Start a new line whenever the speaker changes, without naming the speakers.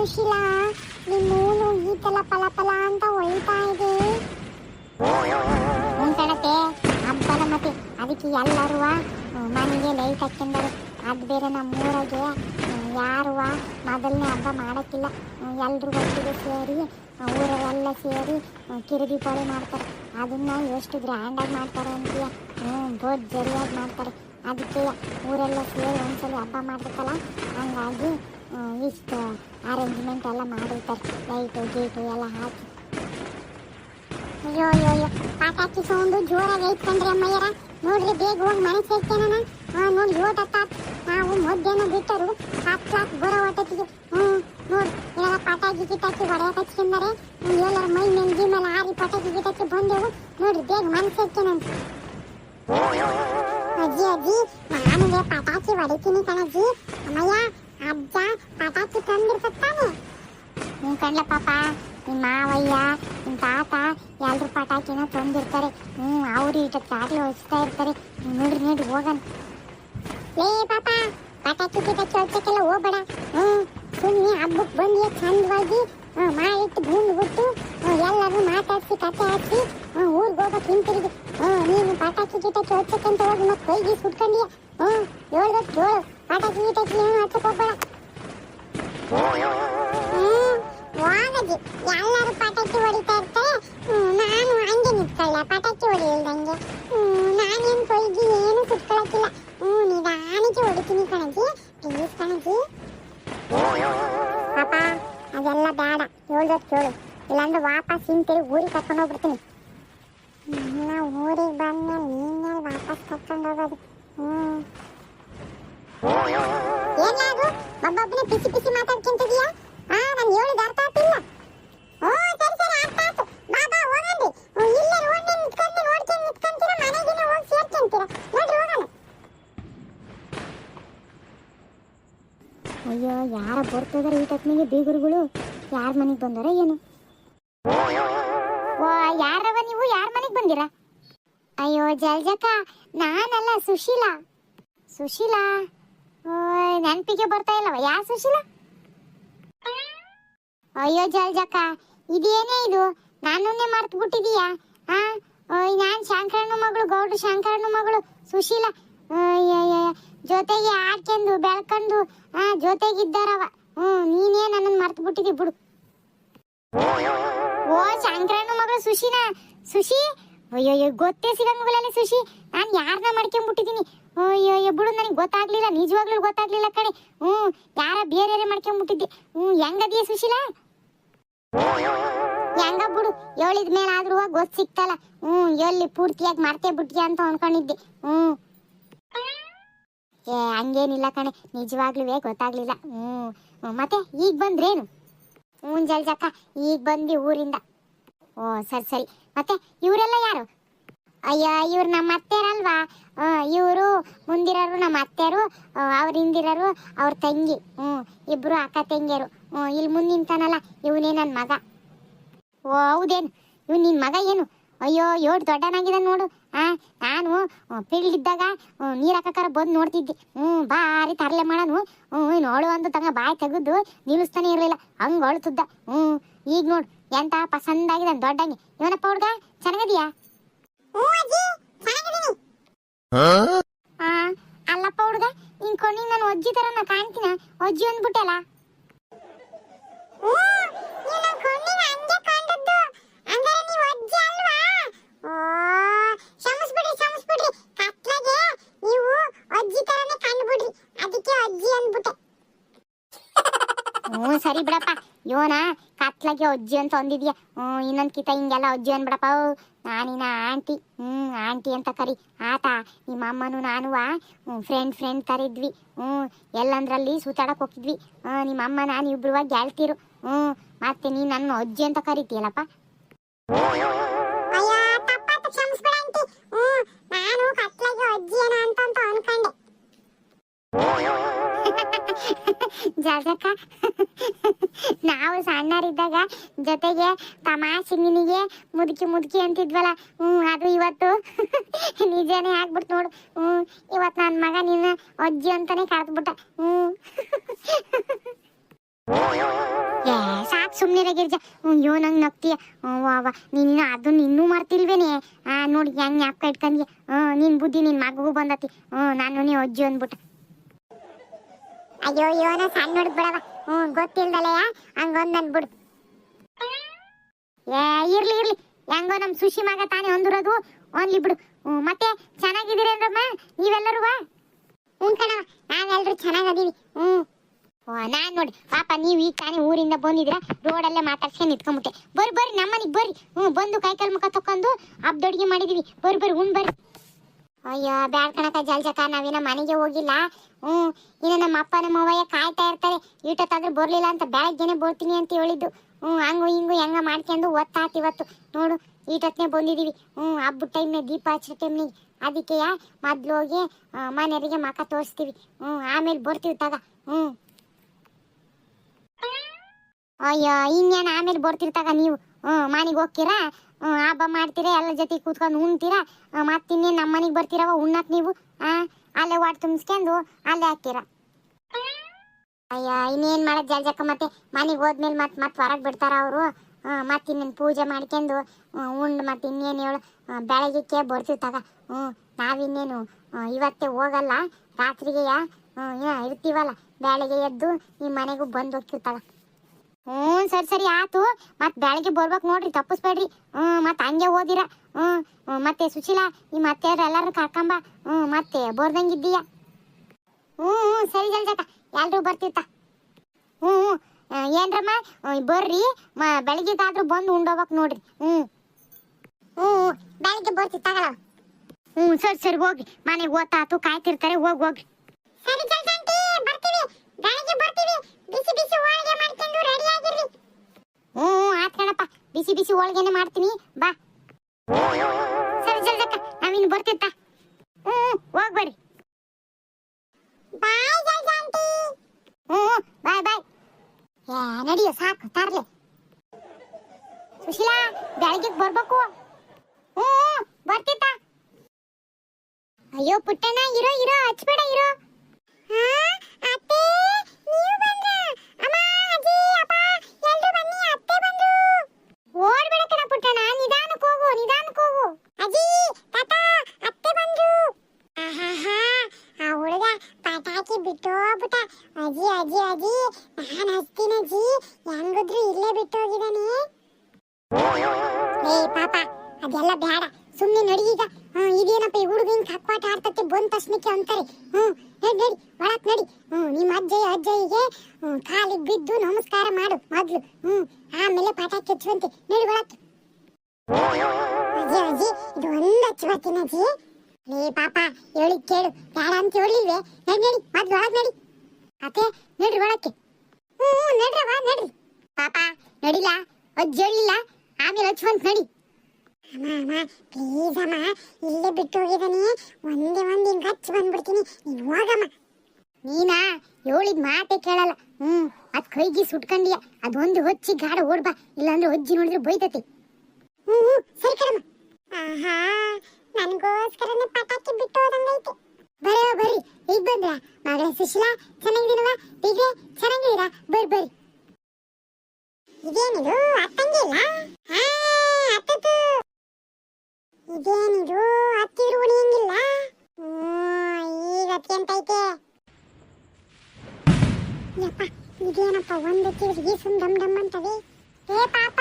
ಸುಶೀಲಾ ನಿಮ್ಮೂನು ಈತಲ ಫಲ ಫಲ ಅಂತ ಒಯ್ತಾ ಇದೆ. ಉಂಟಣತೆ ಹಬ್ಬದ ಮತ್ತೆ ಅದಕ್ಕೆ ಎಲ್ಲರೂ ಮನೆಗೆ ಲೈಟ್ ಹಾಕ್ಕೊಂಡರು ಅದು ಬೇರೆ ನಮ್ಮೂರಾಗೆ ಯಾರುವ ಮೊದಲನೇ ಹಬ್ಬ ಮಾಡೋಕ್ಕಿಲ್ಲ. ಎಲ್ಲರೂ ಒಟ್ಟಿಗೆ ಸೇರಿ ಊರಲ್ಲೆಲ್ಲ ಸೇರಿ ಕಿರುದೀಪಾವಳಿ ಮಾಡ್ತಾರೆ. ಅದನ್ನ ಎಷ್ಟು ಗ್ರ್ಯಾಂಡಾಗಿ ಮಾಡ್ತಾರೆ ಅಂತೀಯ? ಹ್ಞೂ ಬೋಟ್ ಜರಿಯಾಗಿ ಮಾಡ್ತಾರೆ. ಅದಕ್ಕೆ ಊರೆಲ್ಲ ಸೇರಿ ಒಂದ್ಸಲ ಹಬ್ಬ ಮಾಡ್ಬೇಕಲ್ಲ? ಹಂಗಾಗಿ ಇಷ್ಟು ಅರೇಂಜ್ಮೆಂಟ್ ಎಲ್ಲ ಮಾಡಿರ್ತಾರೆ. ಲೈಟು ಗೀಟು ಎಲ್ಲ ಹಾಕಿ. ಅಯ್ಯೋ ಅಯ್ಯೋ ಅಯ್ಯೋ. ಪಟಾಕಿ ಸೌಂಡು ಜೋರಾಗಿ ಐತ್ಕಂಡ್ರಿ ಅಮ್ಮಯ್ಯರ. ನೋಡ್ರಿ, ಬೇಗ ಹೋಗಿ ಮನೆ ಸೇರ್ತೇನೆ ಹಾ ನೋಡಿ ಓಟತ್ತ ನಾವು ಮಧ್ಯಾಹ್ನ ಬಿಟ್ಟರು, ಹತ್ತು ಕ್ಲಾಸ್ ಬರೋ ಓಟತ್ತಿಗೆ ಹ್ಞೂ ನೋಡಿ, ಇವಾಗ ಪಟಾಕಿ ಗಿಟಾಕಿ ಹೊಡೆಯಕ್ಕೆ ಹಚ್ಕೊಂಡಾರೆ ಎಲ್ಲರ ಮೈ ನೆಂಜಿ ಮೇಲೆ ಆರಿ ಪಟಾಕಿ ಗಿಟಾಕಿ ಬಂದೆವು. ನೋಡ್ರಿ, ಬೇಗ ಮನೆ ಸೇರ್ಕೇನಂತ ಅಜ್ಜಿ ಅಜ್ಜಿ ನಾನಿಗೆ ಪಟಾಕಿ ಹೊಡಿತೀನಿ ಕಣಜ್ಜಿ. ಅಮ್ಮಯ್ಯ, ಅಜ್ಜ ಪಟಾಕಿ ತಂದಿರ್ತಾನೆ ನಿನ್ ಕಣ್ಲ ಪಾಪ ನಿಮ್ಮ ಮಾವಯ್ಯ ನಿಮ್ಮ ತಾತ ಎಲ್ರು ಪಟಾಕಿನ ತಂದಿರ್ತಾರೆ. ಹ್ಞೂ ಅವ್ರು ಚಾಕ್ಲಿ ಹೊಸ್ತಾ ಇರ್ತಾರೆ. ನೋಡ್ರಿ ನೋಡ್ರಿ ಹೋಗಣ. ಲೇ ಪಾಪ ಪಟಾಕಿ ಗಿಟಾಕಿ ಹೊಡ್ಸಕ್ಕೆಲ್ಲ ಹೋಗ್ಬೇಡ. ಹ್ಞೂ ಸುಮ್ಮನೆ ಹಬ್ಬಕ್ಕೆ ಬಂದು ಚಂದವಾಗಿ. ಮಾಡಿಟ್ಟು ಭೂಮಿ ಬಿಟ್ಟು ಎಲ್ಲರೂ ಮಾತಾಡಿಸಿ, ಕತೆ ಹಾಕಿ ಊರಿಗೆ ಹೋಗಕ್ಕೆ ಹಿಂತಿರುಗಿ ನೀನು ಪಟಾಕಿ ಗಿಟಾಕಿ ಹೊಡ್ಸಕ್ಕಂತ ಹೋಗಿ ಮತ್ತೆ ಕೈಗೆ ಸುಟ್ಕೊಂಡಿಯ ಹ್ಞೂ ಹೇಳ್ಬೇಕು ಹೇಳು ಪಟಾಕಿ ಗಿಟಾಕಿ ಏನು ಹಚ್ಚಕ್ಕೆ ಹೋಗ್ಬೇಡ. ವಾಗಜಿ ಎಲ್ಲರೂ ಪಟಾಕಿ ಹೊಡಿತಾ ಇರ್ತಾರೆ. ನಾನು ಹಂಗೆ ನಿಂತ್ಕೊಳ್ಳ, ಪಟಾಕಿ ಹೊಡಿಲ್ದಂಗೆ ನಾನೇನು ಕೈಗೆ ಏನು ಸುಟ್ಕೊಳಕಿಲ್ಲ ಹ್ಞೂ ನಿಧಾನಕ್ಕೆ ಹೊಡಿತೀನಿ ಕಣಜಿ ಬೇಡ ಹೇಳ್ದತ್ ಕೇಳು. ಇಲ್ಲಾಂದ್ರೆ ವಾಪಸ್ ಹಿಂತಿರುಗಿ ಊರಿಗೆ ಕರ್ಕೊಂಡು ಹೋಗ್ಬಿಡ್ತೀನಿ. ನಾ ಊರಿಗೆ ಬಂದ್ಮೇಲೆ ನೀನೇ ವಾಪಸ್ ಕರ್ಕೊಂಡು ಹೋಗೋದು. ಏನಾದ್ರು ಒಬ್ಬೊಬ್ಬನೇ ಪಿಸಿ ಪಿಸಿ ಮಾತಾಡ್ಕೊಂತಿದೀಯಾ ಆ ನಾನು ಹೇಳಿದ ಅರ್ಥ ಆಗ್ತಿಲ್ಲ ಓ ಸರಿ ಸರಿ ಅರ್ಥ ಆಯ್ತು ಬಾ ಬಾ ಹೋಗಂಡಿ ಓ, ಇಲ್ಲೇ ರೋಡ್ ನಿಂತ್ಕೊಂಡು ನೋಡ್ಕೊಂಡು ನಿಂತ್ಕೊಂತೀರ ಮನೆಗಿನ ಹೋಗಿ ಸೇರ್ಕೊಂತೀರ ನೋಡ್ರಿ ಹೋಗೋಣ ಅಯ್ಯೋ ಯಾರ ಬರ್ತಿದಾರೆ ಈ ಟಕ್ನಿಗೆ ಬೀಗರುಗಳು ಯಾರ ಮನೆಗೆ ಬಂದಾರ ಏನು. ಯಾರವ ನೀವು? ಯಾರ ಮನೆಗೆ ಬಂದಿರ? ಅಯ್ಯೋ ಜಲ್ಜಕ್ಕ ನಾನಲ್ಲ ಸುಶೀಲಾ. ಸುಶೀಲಾ? ನೆನಪಿಗೆ ಬರ್ತಾ ಇಲ್ಲವ. ಯಾ ಸುಶೀಲಾ? ಅಯ್ಯೋ ಜಲ್ಜಕ್ಕ ಇದೇನೇ ಇದು? ನಾನನ್ನೇ ಮರ್ತು ಬಿಟ್ಟಿದೀಯಾ ಹಾ ನಾನ್ ಶಂಕರಣ್ಣ ಮಗಳು, ಗೌಡ್ರು ಶಂಕರಣ್ಣ ಮಗಳು, ಸುಶೀಲಾ. ಜೊತೆಗೆ ಆಡ್ಕೊಂಡು ಬೆಳ್ಕೊಂಡು ಆ, ಜೊತೆಗಿದ್ದಾರವ. ಹ್ಮ್, ನೀನೇ ನನ್ನನ್ನು ಮರ್ತು ಬಿಟ್ಟಿದಿ ಬಿಡು. ಓ ಶಂಕರಣ್ಣ ಮಗಳು ಸುಶಿನ ಸುಶಿ ಅಯ್ಯೋ ಗೊತ್ತೇ ಸಿಗಂಗಿಲ್ಲ ಸುಶಿ. ನಾನು ಯಾರನ್ನ ಮಾಡ್ಕೊಂಡ್ಬಿಟ್ಟಿದ್ದೀನಿ ಅಯ್ಯೋ ಬಿಡು, ನನಗೆ ಗೊತ್ತಾಗ್ಲಿಲ್ಲ, ನಿಜವಾಗ್ಲೂ ಗೊತ್ತಾಗ್ಲಿಲ್ಲ ಕಣೆ. ಹ್ಞೂ, ಯಾರ ಬೇರೆ ಮಾಡ್ಕೊಂಡ್ಬಿಟ್ಟಿದ್ದೆ ಹ್ಞೂ, ಹೆಂಗದಿಯ ಸುಶೀಲ? ಹೆಂಗ ಬಿಡು ಹೇಳಿದ ಮೇಲೆ ಆದ್ರೂ ಗೊತ್ತು ಸಿಕ್ತಲ್ಲ. ಹ್ಞೂ, ಎಲ್ಲಿ ಪೂರ್ತಿಯಾಗಿ ಮರ್ತೇ ಬಿಟ್ಟಿಯ ಅಂತ ಅನ್ಕೊಂಡಿದ್ದೆ. ಹ್ಞೂ. ಏ, ಹಂಗೇನಿಲ್ಲ ಕಣೆ ನಿಜವಾಗ್ಲೂ ಗೊತ್ತಾಗ್ಲಿಲ್ಲ. ಹ್ಞೂ. ಮತ್ತೆ, ಈಗ ಬಂದ್ರೇನು? ಹ್ಞೂ ಜಲ್ಜಕ್ಕ ಈಗ ಬಂದಿ ಊರಿಂದ. ಓ, ಸರಿ ಸರಿ. ಮತ್ತೆ ಇವರೆಲ್ಲ ಯಾರು? ಅಯ್ಯ, ಇವ್ರು ನಮ್ಮ ಅತ್ತೆರಲ್ವಾ ಇವರು ಮುಂದಿರೋರು ನಮ್ಮ ಅತ್ತೆಯರು ಅವ್ರ ಹಿಂದಿರೋರು ಅವ್ರ ತಂಗಿ ಹ್ಞೂ ಇಬ್ರು ಅಕ್ಕ ತಂಗಿಯರು. ಹ್ಞೂ ಇಲ್ಲಿ ಮುಂದೆ ನಿಂತಾನಲ್ಲ ಇವನೇ ನನ್ನ ಮಗ. ಓ, ಹೌದೇನು? ಇವ್ ನಿನ್ನ ಮಗ ಏನು? ಅಯ್ಯೋ ಏಟ್ ದೊಡ್ಡನಾಗಿದ್ದಾನೆ ನೋಡು. ಆ ನಾನು ಫೀಲ್ಡ್ ಇದ್ದಾಗ ನೀರು ಹಾಕಕ್ಕಾರ ಬಂದು ನೋಡ್ತಿದ್ದೆ. ಹ್ಞೂ ಬಾರಿ ತರಲೆ ಮಾಡೋನು. ಹ್ಞೂ ನೋಡು ಅಂತ ತಂಗ ಬಾಯಿ ತೆಗೆದು ನಿಲ್ಲಿಸ್ತಾನೆ ಇರಲಿಲ್ಲ. ಹಂಗೆ ಅಳ್ತಿದ್ದ ಹ್ಞೂ ಈಗ ನೋಡು ಎಂತ ಪಸಂದಾಗಿದೆ ದೊಡ್ಡಂಗೆ. ಇವನಪ್ಪ ಹುಡ್ಗ ಚೆನ್ನಾಗಿದ್ಯಾ? ಆ ಅಲ್ಲಪ್ಪ ಹುಡ್ಗ ನಿನ್ ಕೊನೆಗೆ ನಾನು ಅಜ್ಜಿ ತರ ನಾ ಕಾಣ್ತೀನ? ಅಜ್ಜಿ ಅಂದ್ಬಿಟ್ಟಲ್ಲ? ಸರಿ ಬಿಡಪ್ಪ. ಇವನ ಕತ್ಲಾಗೆ ಅಜ್ಜಿ ಅಂತ ಹೊಂದಿದ್ಯಾ ಹ್ಞೂ ಇನ್ನೊಂದು ಕಿತ ಹಿಂಗೆಲ್ಲ ಅಜ್ಜಿ ಅನ್ಬಿಡಪ್ಪ. ನಾನಿನ ಆಂಟಿ. ಹ್ಞೂ ಆಂಟಿ ಅಂತ ಕರಿ. ಆತ, ನಿಮ್ಮ ಅಮ್ಮನು ನಾನು ಫ್ರೆಂಡ್ ಫ್ರೆಂಡ್ ಕರಿದ್ವಿ. ಹ್ಞೂ ಎಲ್ಲಂದ್ರಲ್ಲಿ ಸುತ್ತಾಡಕ್ಕೆ ಹೋಗಿದ್ವಿ. ನಿಮ್ಮ ಅಮ್ಮ, ನಾನು ಇಬ್ರು ಗೆಳ್ತಿರು. ಹ್ಞೂ ಮತ್ತೆ ನೀನು ನನ್ನ ಅಜ್ಜಿ ಅಂತ ಕರಿತೀಯಲ್ಲಪ್ಪ. ಜಾಜಕ್ಕ. ನಾವು ಸಣ್ಣರಿದ್ದಾಗ ಜೊತೆಗೆ ತಮಾಷೆ ನಿನಗೆ ಮುದುಕಿ ಮುದುಕಿ ಅಂತಿದ್ವಲ್ಲ. ಹ್ಞೂ ಅದು ಇವತ್ತು. ನಿಜನೇ ಆಗ್ಬಿಡ್ತು ನೋಡು. ಹ್ಞೂ ಇವತ್ತು ನನ್ನ ಮಗ ನಿನ್ನ ಅಜ್ಜಿ ಅಂತಾನೆ ಕರೆದ್ಬಿಟ್ಟ. ಹ್ಞೂ ಸುಮ್ಮನೆ ಗಿರ್ಜ. ಅಯ್ಯೋ ನಂಗೆ ನಗ್ತೀಯ. ವಾ ನಿನ್ನ ಅದನ್ನ ಇನ್ನೂ ಮರ್ತಿಲ್ವೇನೆ. ನೋಡಿ, ಹೆಂಗ್ ಜ್ಞಾಪಕ ಇಟ್ಕೊಂಡ್ಯ ಹ್ಞೂ ನಿನ್ ಬುದ್ಧಿ ನಿನ್ ಮಗುಗೂ ಬಂದತಿ. ಹ್ಞೂ ನಾನು ನೀ ಅಜ್ಜಿ ಅಂದ್ಬಿಟ್ಟು. ಅಯ್ಯೋ ಅಯ್ಯೋ, ನಾ ಸಣ್ಣ ಹುಡುಗ ಬಿಡವ. ಹ್ಞೂ ಗೊತ್ತಿಲ್ದಲೆಯ ಹಂಗೊಂದು ಏ, ಇರ್ಲಿ ಇರ್ಲಿ. ಹೆಂಗೋ ನಮ್ಮ ಸುಶಿ ಮಗ ತಾನೇ ಹೊಂದಿರೋದು ಓನ್ಲಿ ಬಿಡು. ಹ್ಞೂ, ಮತ್ತೆ ಚೆನ್ನಾಗಿದ್ದೀರೇನ್ರಮ್ಮ ನೀವೆಲ್ಲರೂ ಹ್ಞೂ ಕಣವ ನಾವೆಲ್ಲರೂ ಚೆನ್ನಾಗದೀವಿ. ಹ್ಞೂ. ನಾನ್ ನೋಡಿ, ಪಾಪ ನೀವು ಈಗ ತಾನೇ ಊರಿಂದ ಬಂದಿದ್ರ ರೋಡಲ್ಲೇ ಮಾತಾಡ್ಸ್ಕೊಂಡು ನಿಂತ್ಕೊಂಬಿಟ್ಟೆ. ಬರ್ರಿ ಬರ್ರಿ, ನಮ್ಮನಿಗೆ ಬರ್ರಿ. ಹ್ಞೂ, ಬಂದು ಕೈಕಾಲು ಮುಖ ತಕೊಂಡು ಹಬ್ಬದ ಅಡುಗೆ ಮಾಡಿದೀವಿ. ಬರ್ರಿ ಬರ್ರಿ, ಉಣ್ ಬರ್ರಿ. ಅಯ್ಯೋ, ಬ್ಯಾಡ್ ಕಣಕ ಜಲ್ಜಕ ನಾವಿನ ಮನೆಗೆ ಹೋಗಿಲ್ಲ. ಹ್ಞೂ, ಇನ್ನು ನಮ್ಮ ಅಪ್ಪ, ನಮ್ಮ ಅವ್ವಯ್ಯ ಕಾಯ್ತಾ ಇರ್ತಾರೆ. ಈಟೊತ್ತಾದ್ರೂ ಬರ್ಲಿಲ್ಲ ಅಂತ ಬೆಳಗ್ಗೆನೆ ಬರ್ತೀನಿ ಅಂತ ಹೇಳಿದ್ದು. ಹ್ಞೂ, ಹಂಗು ಹಿಂಗು ಹೆಂಗ ಮಾಡ್ಕೊಂಡು ಒತ್ತಾತ್ ಇವತ್ತು. ನೋಡು ಈಟೊತ್ತನೆ ಬಂದಿದೀವಿ ಹ್ಞೂ, ಹಬ್ಬದ ಟೈಮ್ನಾಗ ದೀಪ ಹಚ್ಚೋ ಟೈಮ್ನಿಗೆ ಅದಕ್ಕೆ ಮೊದ್ಲು ಹೋಗಿ ಮನೆಯವರಿಗೆ ಮಕ ತೋರಿಸ್ತೀವಿ. ಹ್ಞೂ, ಆಮೇಲೆ ಬರ್ತೀವಿ ತಗ. ಹ್ಞೂ. ಅಯ್ಯೋ, ಇನ್ನೇನ ಆಮೇಲೆ ಬರ್ತಿರ್ತಾಗ ನೀವು? ಹ್ಞೂ, ಮನೆಗೆ ಹೋಗ್ತೀರಾ? ಹಬ್ಬ ಮಾಡ್ತೀರಾ? ಎಲ್ಲ ಜೊತೆ ಕೂತ್ಕೊಂಡು ಉಣ್ತೀರಾ? ಮತ್ತೆ ನಮ್ಮ ಮನೆಗೆ ಬರ್ತೀರವ, ಉಣ್ಣಕ್ ನೀವು? ಅಲ್ಲೇ ವಾಟ್ ತುಂಬಿಸ್ಕೊಂಡು ಅಲ್ಲೇ ಹಾಕ್ತೀರಾ? ಅಯ್ಯ, ಇನ್ನೇನು ಮಾಡೋದು ಜಲ್ಜಕ್ಕ ಮತ್ತೆ? ಮನೆಗೆ ಹೋದ್ಮೇಲೆ ಮತ್ತೆ ಮತ್ತೆ ಹೊರಗೆ ಬಿಡ್ತಾರ ಅವರು. ಮತ್ತೆ ಇನ್ನೇನು ಪೂಜೆ ಮಾಡ್ಕೊಂಡು ಉಂಡು ಮತ್ತೆ ಇನ್ನೇನು ಹೇಳು ಬೆಳಗ್ಗೆ ಬರ್ತಿರ್ತಾಗ. ಹ್ಞೂ ನಾವಿನ್ನೇನು ಇವತ್ತೇ ಹೋಗಲ್ಲ ರಾತ್ರಿಗೆ ಇರ್ತೀವಲ್ಲ, ಬೆಳಗ್ಗೆ ಎದ್ದು ಈ ಮನೆಗೂ ಬಂದು ಹೋಗ್ತೀವಿ ತಗ ಹ್ಞೂ ಸರಿ ಸರಿ, ಆತು. ಮತ್ತೆ ಬೆಳಗ್ಗೆ ಬರ್ಬೇಕು ನೋಡ್ರಿ, ತಪ್ಪಿಸ್ಬೇಡ್ರಿ. ಹ್ಞೂ ಮತ್ತೆ ಹಂಗೆ ಓದಿರ. ಹ್ಞೂ ಮತ್ತೆ ಸುಶೀಲಾ ನಿಮ್ಮ ಅತ್ತೆಯವ್ರು ಎಲ್ಲರೂ ಕರ್ಕೊಂಬ. ಹ್ಞೂ ಮತ್ತೆ ಬರ್ದಂಗಿದ್ದೀಯ ಹ್ಞೂ ಹ್ಞೂ ಸರಿ ಜಲ್ಜಕ್ಕ ಎಲ್ಲರೂ ಬರ್ತಿರ್ತ ಹ್ಞೂ ಹ್ಞೂ ಏನ್ರಮ್ಮ? ಬರ್ರಿ. ಮ ಬಂದು ಉಂಡೋಗ್ಬೇಕು ನೋಡ್ರಿ. ಹ್ಞೂ ಹ್ಞೂ ಬೆಳಗ್ಗೆ ತಗೊಳ. ಹ್ಞೂ ಸರಿ ಸರಿ ಹೋಗಿ ಮನೆಗೆ ಓದ್ತಾತು ಕಾಯ್ತಿರ್ತಾರೆ, ಹೋಗಿ ಹೋಗಿ ಸರಿ. ಜಲ್ಜಂಟಿ ಬರ್ತೀವಿ. ಬಿಸಿ ಬಿಸಿ ಹೋಳಿಗೆ ಮಾಡ್ಕೊಂಡು ರೆಡಿ ಆಗಿರ್ರಿ. ಹ್ಞೂ ಆತ್ ಕಣಪ್ಪ. ಬಿಸಿ ಬಿಸಿ ಹೋಳಿಗೆನೆ ಮಾಡ್ತೀನಿ. ಬಾ. ಸರಿ ಜಲ್ಜಕ್ಕ ನಾವಿನ್ ಬರ್ತಿತ್ತ ಹ್ಞೂ ಹೋಗ್ ಬರ್ರಿ. ಬಾಯ್ ಜಲ್ಜಂಟಿ ಹ್ಞೂ ಬಾಯ್ ಬಾಯ್. ಏ ನಡಿಯೋ ಸಾಕು ತರ್ಲೆ. ಸುಶೀಲಾ ಬೆಳಗ್ಗೆ ಬರ್ಬೇಕು. ಹ್ಞೂ, ಬರ್ತಿತ್ತ ಅಯ್ಯೋ ಪುಟ್ಟಣ್ಣ ಇರೋ ಇರೋ ಹಚ್ಬೇಡ ಇರೋ ಹಾ ಅತ್ತೆ ನೀವು ಬಂದ್ರ ಅಮ್ಮ ಅಜ್ಜಿ ಅಪ್ಪ ಎಲ್ರು ಬನ್ನಿ ಅತ್ತೆ ಬಂದ್ರು ಓಡ್ಬೇಡ ಕಣ ಪುಟ್ಟಣ್ಣ ನಿಧಾನಕ್ಕೆ ಹೋಗು ನಿಧಾನಕ್ಕೆ ಹೋಗು ಅಜ್ಜಿ ತಾತ ಅತ್ತೆ ಬಂದ್ರು ಆಹಾಹಾ ಆ ಹುಡುಗ ಪಟಾಕಿ ಬಿಟ್ಟು ಹೋಗ್ಬಿಟ್ಟ ಅಜ್ಜಿ ಅಜ್ಜಿ, ನಾನು ಹಚ್ತೀನಿ ಅಜ್ಜಿ. ಹೆಂಗಿದ್ರು ಇಲ್ಲೇ ಬಿಟ್ಟು ಹೋಗಿದ್ದಾನೆ. ಏ ಪಾಪ, ಅದೆಲ್ಲ ಬೇಡ ಸುಮ್ಮನೆ ನಡಿ ಈಗ. ಹ್ಞೂ ಇದೇನಪ್ಪ ಈ ಹುಡುಗ ಹಿಂಗೆ ಕಕ್ವಾಟ ಆಡ್ತತೆ, ಬಂದ ತಕ್ಷಣಕ್ಕೆ ಅಂತಾರೆ. ಹ್ಞೂ ನಡಿ ನಡಿ ಒಳಕ್ ನಡಿ. ಹ್ಞೂ ನಿಮ್ಮ ಅಜ್ಜಯ್ಯ, ಅಜ್ಜಯ್ಯಗೆ ಕಾಲಿಗೆ ಬಿದ್ದು ನಮಸ್ಕಾರ ಮಾಡು ಮೊದಲು. ಹ್ಞೂ ಆಮೇಲೆ ಪಟಾಕಿ ಹಚ್ಚುವಂತೆ ನಡಿ ಒಳಕ್ಕೆ ಅಜ್ಜಿ ಅಜ್ಜಿ, ಇದು ಒಂದು ಹಚ್ಚುವತ್ತಿನ ಅಜ್ಜಿ. ಏ ಪಾಪ ಹೇಳಿ ಕೇಳು. ಬೇಡ ಅಂತ ಹೇಳಿಲ್ವೇ? ನಡಿ ನಡಿ, ಮೊದ್ಲು ಒಳಗೆ ನಡಿ. ಅತ್ತೆ ನಡ್ರಿ ಒಳಕ್ಕೆ. ಹ್ಞೂ ನೋಡ್ರಿ ನಡ್ರವ ನಡ್ರಿ. ಪಾಪ ನಡಿಲ್ಲ ಅಜ್ಜಿ ಹೇಳಿಲ್ಲ ಆಮೇಲೆ ಹಚ್ಚುವಂತ ನಡಿ. ಅಮ್ಮ ಪ್ಲೀಸ್ ಅಮ್ಮ ಇಲ್ಲೇ ಬಿಟ್ಟು ಹೋಗಿದ್ದಾನೆ. ಒಂದೇ ಒಂದು ಹಿಂಗೆ ಹಚ್ಚಿ ಬಂದ್ಬಿಡ್ತೀನಿ. ನೀನು ಹೋಗಮ್ಮ. ನೀನಾ ಹೇಳಿದ ಮಾತೇ ಕೇಳಲ್ಲ. ಹ್ಞೂ ಅದು ಕೈಗೆ ಸುಟ್ಕೊಂಡಿಯ ಅದೊಂದು ಹೊಚ್ಚಿ ಗಾಡ ಓಡ್ಬಾ ಇಲ್ಲಾಂದ್ರೆ ಹೊಜ್ಜಿ ನೋಡಿದ್ರೆ ಬೈತತಿ. ಹ್ಞೂ ಹ್ಞೂ ಸರಿ ಕಣಮ್ಮ. ಆಹಾ ನನಗೋಸ್ಕರನೇ ಪಟಾಕಿ ಬಿಟ್ಟು ಹೋದಂಗೈತೆ. ಬರೋ ಬರ್ರಿ. ಈಗ ಬಂದ್ರ? ಮಗಳ ಸುಶೀಲಾ ಅತ್ಯಂತೈತೆ ಯಪ್ಪ ಇದೇನಪ್ಪ ಒಂದು ಕಿವಿಗೆ ಸುಮ್ ಡಮ್ ಡಮ್ ಅಂತವೆ? ಏ ಪಾಪ!